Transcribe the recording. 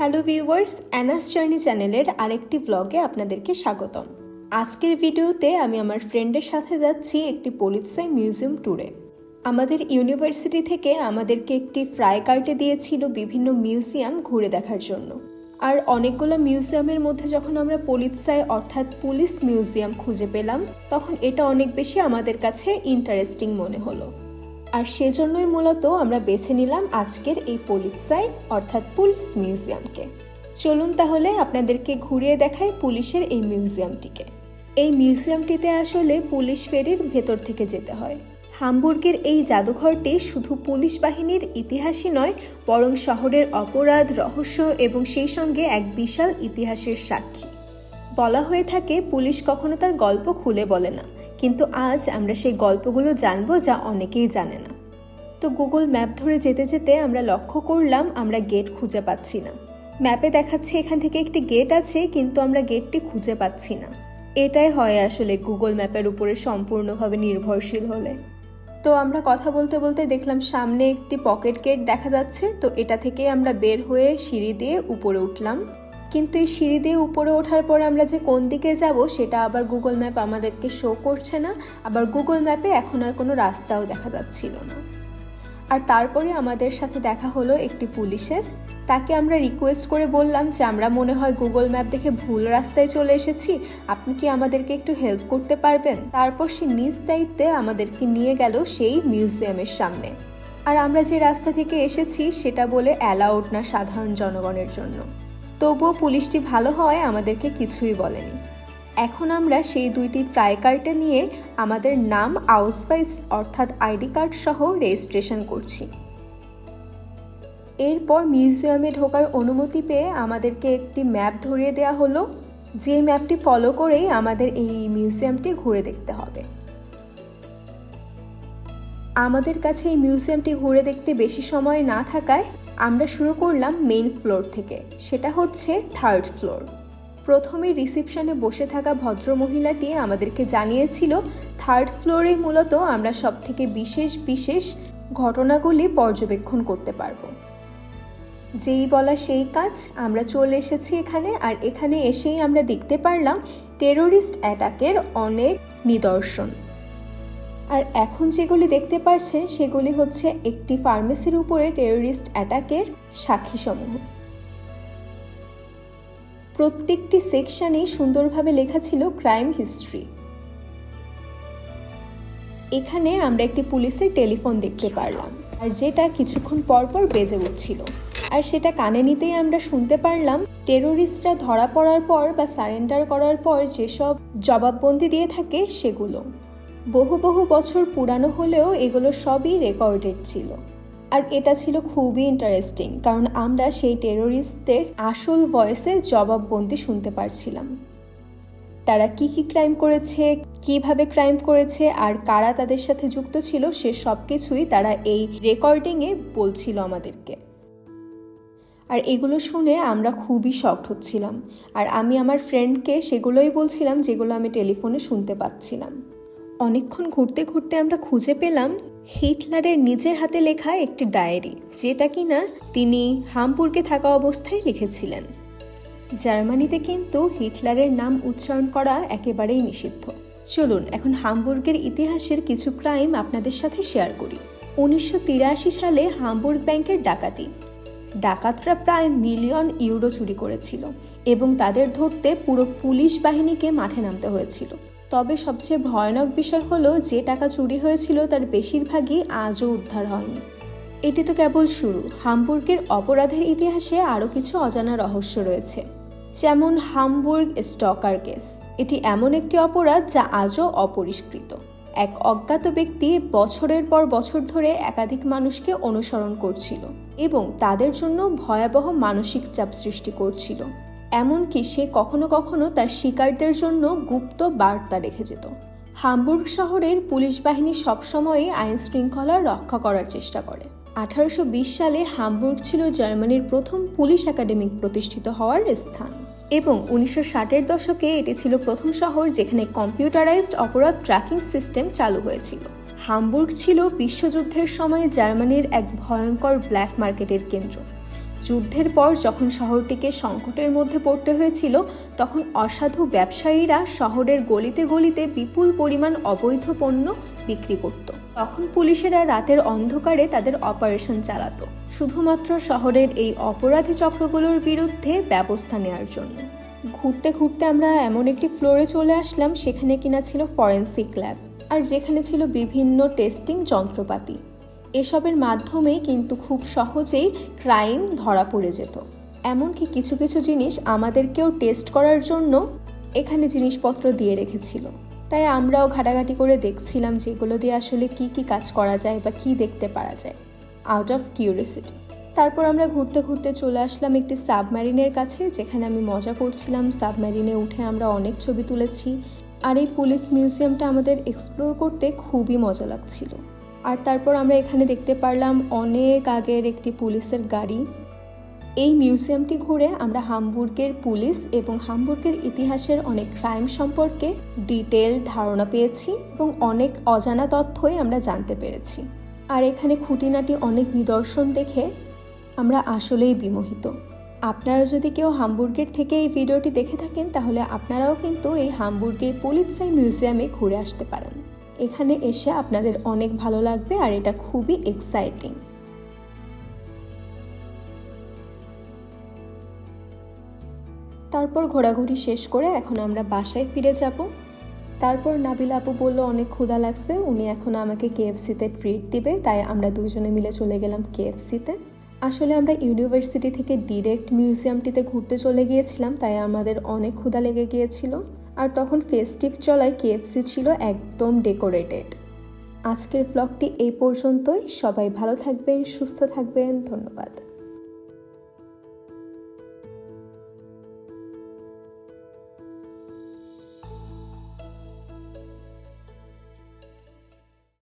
Hello viewers Anas journey চ্যানেলের আরেকটি ব্লগে আপনাদেরকে স্বাগতম। আজকের ভিডিওতে আমি আমার ফ্রেন্ডের সাথে যাচ্ছি একটি পলিৎসাই মিউজিয়াম ট্যুরে আমাদের ইউনিভার্সিটি থেকে আমাদেরকে একটি ফ্রাই কার্টে দিয়েছিল বিভিন্ন মিউজিয়াম ঘুরে দেখার জন্য। আর অনেকগুলো মিউজিয়ামের মধ্যে যখন আমরা পলিৎসাই অর্থাৎ পুলিশ মিউজিয়াম খুঁজে পেলাম, তখন এটা অনেক বেশি আমাদের কাছে ইন্টারেস্টিং মনে হলো। আর সেজন্যই মূলত আমরা বেছে নিলাম আজকের এই পলিৎসাই, অর্থাৎ পুলিশ মিউজিয়ামকে। চলুন তাহলে আপনাদেরকে ঘুরিয়ে দেখাই পুলিশের এই মিউজিয়ামটিকে। এই মিউজিয়ামটিতে আসলে পুলিশ ফেরির ভেতর থেকে যেতে হয়। হামবুর্গের এই জাদুঘরটি শুধু পুলিশ বাহিনীর ইতিহাসই নয়, বরং শহরের অপরাধ, রহস্য এবং সেই সঙ্গে এক বিশাল ইতিহাসের সাক্ষী। বলা হয়ে থাকে, পুলিশ কখনো তার গল্প খুলে বলে না। কিন্তু আজ আমরা সেই গল্পগুলো জানব যা অনেকেই জানে না। তো গুগল ম্যাপ ধরে যেতে যেতে আমরা লক্ষ্য করলাম আমরা গেট খুঁজে পাচ্ছি না। ম্যাপে দেখাচ্ছে এখান থেকে একটি গেট আছে, কিন্তু আমরা গেটটি খুঁজে পাচ্ছি না। এটাই হয় আসলে গুগল ম্যাপের উপরে সম্পূর্ণভাবে নির্ভরশীল হলে। তো আমরা কথা বলতে বলতে দেখলাম সামনে একটি পকেট গেট দেখা যাচ্ছে, তো এটা থেকে আমরা বের হয়ে সিঁড়ি দিয়ে উপরে উঠলাম। কিন্তু এই সিঁড়ি দিয়ে উপরে ওঠার পর আমরা যে কোন দিকে যাব, সেটা আবার গুগল ম্যাপ আমাদেরকে শো করছে না। আবার গুগল ম্যাপে এখন আর কোনো রাস্তাও দেখা যাচ্ছিল না। আর তারপরে আমাদের সাথে দেখা হলো একটি পুলিশের। তাকে আমরা রিকোয়েস্ট করে বললাম যে, আমরা মনে হয় গুগল ম্যাপ দেখে ভুল রাস্তায় চলে এসেছি। আপনি কি আমাদেরকে একটু হেল্প করতে পারবেন? তারপর সে নিজ দায়িত্বে আমাদেরকে নিয়ে গেল সেই মিউজিয়ামের সামনে। আর আমরা যে রাস্তা থেকে এসেছি, সেটা বলে অ্যালাউড না সাধারণ জনগণের জন্য। তবুও পুলিশটি ভালো হয় আমাদেরকে কিছুই বলেনি। এখন আমরা সেই দুইটি ট্রাই কার্ডে নিয়ে আমাদের নাম আউসওয়াইজ অর্থাৎ আইডি কার্ড সহ রেজিস্ট্রেশন করছি। এরপর মিউজিয়ামে ঢোকার অনুমতি পেয়ে আমাদেরকে একটি ম্যাপ ধরিয়ে দেওয়া হলো। যে ম্যাপটি ফলো করেই আমাদের এই মিউজিয়ামটি ঘুরে দেখতে হবে। আমাদের কাছে এই মিউজিয়ামটি ঘুরে দেখতে বেশি সময় না থাকায় আমরা শুরু করলাম মেইন ফ্লোর থেকে। সেটা হচ্ছে থার্ড ফ্লোর প্রথমে রিসিপশনে বসে থাকা ভদ্র মহিলাটি আমাদেরকে জানিয়েছিল থার্ড ফ্লোরে মূলত আমরা সব থেকে বিশেষ বিশেষ ঘটনাগুলি পর্যবেক্ষণ করতে পারব। যেই বলা সেই কাজ, আমরা চলে এসেছি এখানে, আর এখানে এসেই আমরা দেখতে পারলাম টেরোরিস্ট অ্যাটাকের অনেক নিদর্শন। আর এখন যেগুলি দেখতে পারছেন, সেগুলি হচ্ছে একটি ফার্মেসির উপরে টেরোরিস্ট অ্যাটাকের সাক্ষীসমূহ। প্রত্যেকটি সেকশনেই সুন্দরভাবে লেখা ছিল ক্রাইম হিস্ট্রি এখানে আমরা একটি পুলিশের টেলিফোন দেখতে পারলাম, আর যেটা কিছুক্ষণ পর পর বেজে উঠছিল। আর সেটা কানে নিতেই আমরা শুনতে পারলাম টেরোরিস্টরা ধরা পড়ার পর বা সারেন্ডার করার পর যেসব জবাববন্দি দিয়ে থাকে সেগুলো। বহু বহু বছর পুরানো হলেও এগুলো সবই রেকর্ডেড ছিল। আর এটা ছিল খুবই ইন্টারেস্টিং কারণ আমরা সেই টেরোরিস্টদের আসল ভয়েসে জবাববন্দি শুনতে পারছিলাম। তারা কি কি ক্রাইম করেছে, কীভাবে ক্রাইম করেছে, আর কারা তাদের সাথে যুক্ত ছিল, সে সব কিছুই তারা এই রেকর্ডিংয়ে বলছিল আমাদেরকে। আর এগুলো শুনে আমরা খুবই শক্ট হচ্ছিলাম। আর আমি আমার ফ্রেন্ডকে সেগুলোই বলছিলাম, যেগুলো আমি টেলিফোনে শুনতে পাচ্ছিলাম। অনেকক্ষণ ঘুরতে ঘুরতে আমরা খুঁজে পেলাম হিটলারের নিজের হাতে লেখা একটি ডায়েরি, যেটা কিনা তিনি হামপুরকে থাকা অবস্থায় লিখেছিলেন। জার্মানিতে কিন্তু হিটলারের নাম উচ্চারণ করা একেবারেই নিষিদ্ধ। চলুন, এখন হামবুর্গের ইতিহাসের কিছু ক্রাইম আপনাদের সাথে শেয়ার করি। উনিশশো তিরাশি সালে হামবুর্গ ব্যাংকের ডাকাতি। ডাকাতরা প্রায় মিলিয়ন ইউরো চুরি করেছিল এবং তাদের ধরতে পুরো পুলিশ বাহিনীকে মাঠে নামতে হয়েছিল। তবে সবচেয়ে ভয়ানক বিষয় হলো যে টাকা চুরি হয়েছিল তার বেশিরভাগই আজও উদ্ধার হয়নি। এটি তো কেবল শুরু। হামবুর্গের অপরাধের ইতিহাসে আরও কিছু অজানা রহস্য রয়েছে। যেমন হামবুর্গ স্টকার কেস। এটি এমন একটি অপরাধ যা আজও অপরিষ্কৃত। এক অজ্ঞাত ব্যক্তি বছরের পর বছর ধরে একাধিক মানুষকে অনুসরণ করছিল এবং তাদের জন্য ভয়াবহ মানসিক চাপ সৃষ্টি করছিল। এমনকি সে কখনো কখনো তার শিকারদের জন্য গুপ্ত বার্তা রেখে যেত। হামবুর্গ শহরের পুলিশ বাহিনী সবসময়ই আইন শৃঙ্খলা রক্ষা করার চেষ্টা করে। আঠারোশো বিশ সালে হামবুর্গ ছিল জার্মানির প্রথম পুলিশ একাডেমি প্রতিষ্ঠিত হওয়ার স্থান। এবং উনিশশো ষাটের দশকে এটি ছিল প্রথম শহর যেখানে কম্পিউটারাইজড অপরাধ ট্র্যাকিং সিস্টেম চালু হয়েছিল। হামবুর্গ ছিল বিশ্বযুদ্ধের সময় জার্মানির এক ভয়ঙ্কর ব্ল্যাক মার্কেটের কেন্দ্র। যুদ্ধের পর যখন শহরটিকে সংকটের মধ্যে পড়তে হয়েছিল, তখন অসাধু ব্যবসায়ীরা শহরের গলিতে গলিতে বিপুল পরিমাণ অবৈধ পণ্য বিক্রি করত। তখন পুলিশেরা রাতের অন্ধকারে তাদের অপারেশন চালাতো, শুধুমাত্র শহরের এই অপরাধী চক্রগুলোর বিরুদ্ধে ব্যবস্থা নেওয়ার জন্য। ঘুরতে ঘুরতে আমরা এমন একটি ফ্লোরে চলে আসলাম, সেখানে কিনা ছিল ফরেন্সিক ল্যাব আর যেখানে ছিল বিভিন্ন টেস্টিং যন্ত্রপাতি। এসবের মাধ্যমে কিন্তু খুব সহজেই ক্রাইম ধরা পড়ে যেত। এমনকি কিছু কিছু জিনিস আমাদেরকেও টেস্ট করার জন্য এখানে জিনিসপত্র দিয়ে রেখেছিল। তাই আমরাও ঘাটাঘাটি করে দেখছিলাম যে এগুলো দিয়ে আসলে কি কি কাজ করা যায় বা কি দেখতে পারা যায়। আউট অফ কিউরিয়াসিটি তারপর আমরা ঘুরতে ঘুরতে চলে আসলাম একটি সাবমেরিনের কাছে, যেখানে আমি মজা করছিলাম। সাবমেরিনে উঠে আমরা অনেক ছবি তুলেছি। আর এই পুলিশ মিউজিয়ামটা আমাদের এক্সপ্লোর করতে খুবই মজা লাগছিল। আর তারপর আমরা এখানে দেখতে পারলাম অনেক আগের একটি পুলিশের গাড়ি। এই মিউজিয়ামটি ঘুরে আমরা হামবুর্গের পুলিশ এবং হামবুর্গের ইতিহাসের অনেক ক্রাইম সম্পর্কে ডিটেল ধারণা পেয়েছি এবং অনেক অজানা তথ্যই আমরা জানতে পেরেছি। আর এখানে খুঁটিনাটি অনেক নিদর্শন দেখে আমরা আসলেই বিমোহিত। আপনারা যদি কেউ হামবুর্গের থেকে এই ভিডিওটি দেখে থাকেন, তাহলে আপনারাও কিন্তু এই হামবুর্গের পুলিৎসাই মিউজিয়ামে ঘুরে আসতে পারেন। এখানে এসে আপনাদের অনেক ভালো লাগবে আর এটা খুবই এক্সাইটিং তারপর ঘোরাঘুরি শেষ করে এখন আমরা বাসায় ফিরে যাব। তারপর নাবিল আপু বলল, অনেক ক্ষুধা লাগছে, উনি এখন আমাকে কেএফসিতে ট্রিট দিবে, তাই আমরা দুজনে মিলে চলে গেলাম কেএফসিতে। আসলে আমরা ইউনিভার্সিটি থেকে ডিরেক্ট মিউজিয়ামটিতে ঘুরতে চলে গিয়েছিলাম, তাই আমাদের অনেক ক্ষুধা লেগে গিয়েছিল। আর তখন ফেস্টিভ চলায় কেএফসি ছিল একদম ডেকোরেটেড আজকের ব্লগটি এই পর্যন্তই। সবাই ভালো থাকবেন, সুস্থ থাকবেন। ধন্যবাদ।